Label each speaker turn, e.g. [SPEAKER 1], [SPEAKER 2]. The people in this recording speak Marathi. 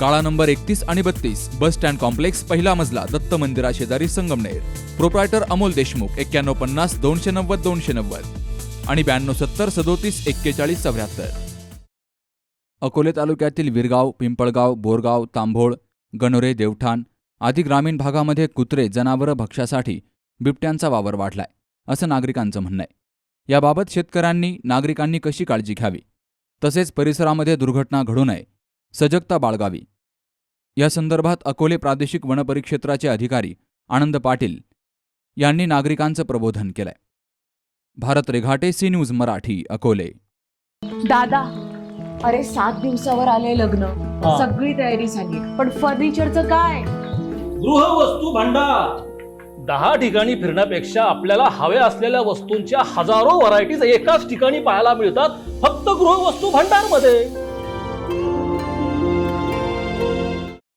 [SPEAKER 1] काळा नंबर एकतीस आणि बत्तीस बस स्टँड कॉम्प्लेक्स पहिला मजला दत्त मंदिरा शेजारी संगमनेर. प्रोप्रायटर अमोल देशमुख एक्क्याण्णव पन्नास दोनशे नव्वद दोनशे नव्वद. आणि ब्याण्णव सत्तर सदोतीस एक्केचाळीस चौऱ्याहत्तर. अकोले तालुक्यातील विरगाव पिंपळगाव बोरगाव तांभोळ गणोरे देवठाण आदी ग्रामीण भागामध्ये कुत्रे जनावरं भक्ष्यासाठी बिबट्यांचा वावर वाढलाय असं नागरिकांचं म्हणणं आहे. याबाबत शेतकऱ्यांनी नागरिकांनी कशी काळजी घ्यावी? तसेच परिसरामध्ये दुर्घटना घडू नये सजगता बाळगावी. या संदर्भात अकोले प्रादेशिक वनपरिक्षेत्राचे अधिकारी आनंद पाटील यांनी नागरिकांचं प्रबोधन केलंय. Bharat Reghate C news Marathi Akole.
[SPEAKER 2] दादा अरे सात दिवसावर आले लग्न.
[SPEAKER 3] हा.
[SPEAKER 2] सगळी तयारी झाली. पण फर्निचरचं काय?
[SPEAKER 3] गृहवस्तू भांडार. दहा ठिकाणी फिरण्यापेक्षा आपल्याला हव्या असलेल्या वस्तूंच्या हजारो व्हरायटीज एकाच ठिकाणी पाहायला मिळतात फक्त गृहवस्तू भांडारमध्ये